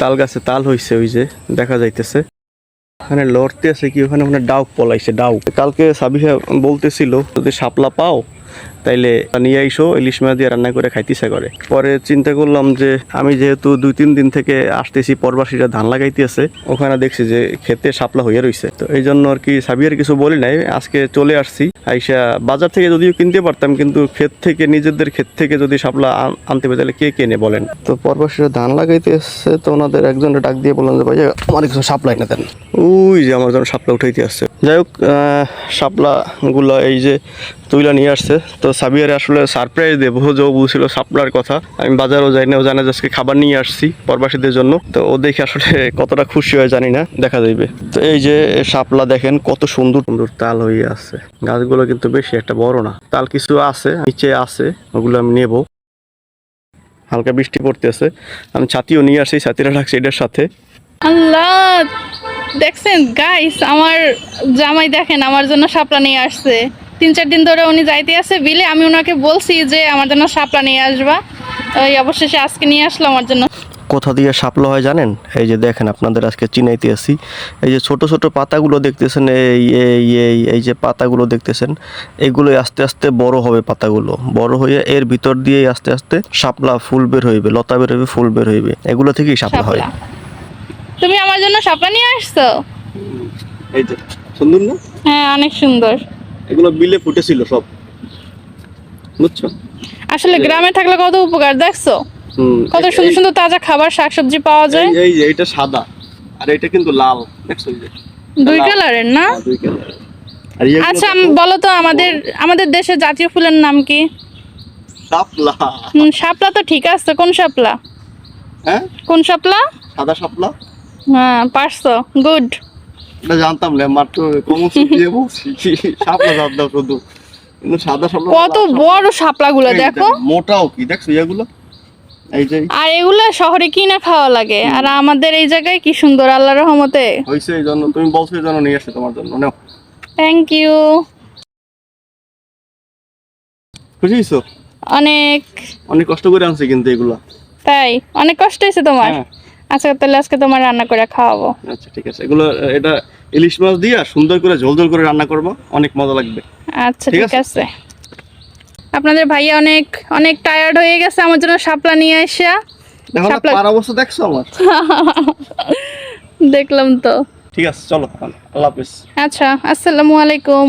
তাল গাছে তাল হয়েছে ওই যে, দেখা যাইতেছে। ওখানে লড়তে আছে কি, ওখানে ওখানে ডাউক পলাইছে, ডাউক। কালকে সাবিহা বলতেছিল, যদি শাপলা পাও তাইলে নিয়ে আইসো, ইলিশ মাছ দিয়ে রান্না করে খাইতেছে করে পরে চিন্তা করলাম যে, আমি যেহেতু দুই তিন দিন থেকে আসতেছি, পরবাসীরা ধান লাগাইতেছে, ওখানে দেখছি যে খেতে শাপলা হয়ে রইছে। তো এই জন্য আর কি সাবিয়ার কিছু বলি নাই, আজকে চলে আসছি। আইসা বাজার থেকে যদিও কিনতে পারতাম, কিন্তু ক্ষেত থেকে, নিজেদের ক্ষেত থেকে যদি সাপলা আনতে পারি, তাহলে কে কেনে বলেন? তো পরবাসীরা ধান লাগাইতে এসছে তো ওনাদের একজনের ডাক দিয়ে বললাম যে ভাই আমার কিছু শাপলা না দেন। ওই যে আমার জন্য শাপলা উঠাইতে আসছে। যাই হোক আহ, শাপলাগুলো এই যে তুইলা নিয়ে আসছে। তো সাবিয়ারে আসলে সারপ্রাইজ দেবো যে ও বুঝছিল শাপলার কথা। আমি বাজারও যাই না ও জানে আজকে খাবার নিয়ে আসছি পরবাসীদের জন্য। তো ও দেখে আসলে কতটা খুশি হয় জানি না দেখা যাইবে। তো এই যে সাপলা দেখেন কত সুন্দর সুন্দর তাল হয়ে আছে। গাছগুলো কিন্তু বেশি একটা বড় না। তাল কিছু আছে নিচে আছে ওগুলো আমি নেব। হালকা বৃষ্টি পড়তেছে। আমি ছাতিও নিয়ে আসি ছাতিরা রাখছি এটার সাথে। আল্লাহ! দেখছেন গাইস আমার জামাই দেখেন আমার জন্য শাপলা নিয়ে আসছে। তিন চার দিন ধরে উনি যাইতে আছে বিলে আমি ওনাকে বলছি যে আমার জন্য শাপলা নিয়ে আসবা। ওই অবশেষে আজকে নিয়ে আসলো আমার জন্য। কোথা দিয়ে শাপলা হয় জানেন? এই যে দেখেন আপনাদের আজকে চিনাইতে আসি এই যে ছোট ছোট পাতাগুলো দেখতেছেন এই এই এই এই যে পাতাগুলো দেখতেছেন এগুলোই আস্তে আস্তে বড় হবে পাতাগুলো। বড় হয়ে এর ভিতর দিয়েই আস্তে আস্তে সাপলা ফুল বের হইবে লতা বের হইবে ফুল বের হইবে। এগুলো থেকেই সাপলা হয়। তুমি আমার জন্য শাপলা নিয়ে আসছো? এই যে সুন্দর না? হ্যাঁ অনেক সুন্দর। এগুলো বিলে ফুটেছিল সব। বুঝছ? আসলে গ্রামে থাকলে কত উপকার দেখছ? কত সুন্দর সুন্দর তাজা খাবার শাকসবজি পাওয়া যায়। এই- যে এটা সাদা। আর এটা কিন্তু লাল। দেখছ এই যে? দুই কালারের না? হ্যাঁ, দুই কালার আচ্ছা বলো তো আমাদের আমাদের দেশে জাতীয় ফুলের নাম কি? শাপলা। শাপলা তো ঠিক আছে। কোন শাপলা? হ্যাঁ? কোন শাপলা? সাদা শাপলা। হ্যাঁ পারছ গুড এটা জানতাম না মাত্র কমন দিয়ে বলছি। শাপলা জানতাম শুধু। কিন্তু সাদা শাপলা কত বড় শাপলা দেখো। মোটাও কি দেখছ এগুলো? আর এগুলো শহরে কিনা খাওয়া লাগে? আর আমাদের এই জায়গায় কি সুন্দর আল্লাহ রহমতে। এই জন্য তুমি বলছো এই জন্য নিয়ে আসছে তোমার জন্য নাও। থ্যাংক ইউ খুশি অনেক। অনেক কষ্ট করে আনছে কিন্তু এগুলো। তাই অনেক কষ্ট হয়েছে তোমার? হ্যাঁ। আচ্ছা তাহলে আজকে তোমার রান্না করে খাওয়াবো। আচ্ছা ঠিক আছে। এগুলো এটা ইলিশ মাছ দিয়ে সুন্দর করে ঝোল ঝোল করে রান্না করব। অনেক মজা লাগবে। আচ্ছা ঠিক আছে? আপনাদের ভাইয়া অনেক অনেক টায়ার্ড হয়ে গেছে আমার জন্য শাপলা নিয়ে আসা। দেখো শাপলা- পার অবস্থা দেখছ আমার? দেখলাম তো। ঠিক আছে চলো আল্লাহ হাফিজ। আচ্ছা আসসালামু আলাইকুম।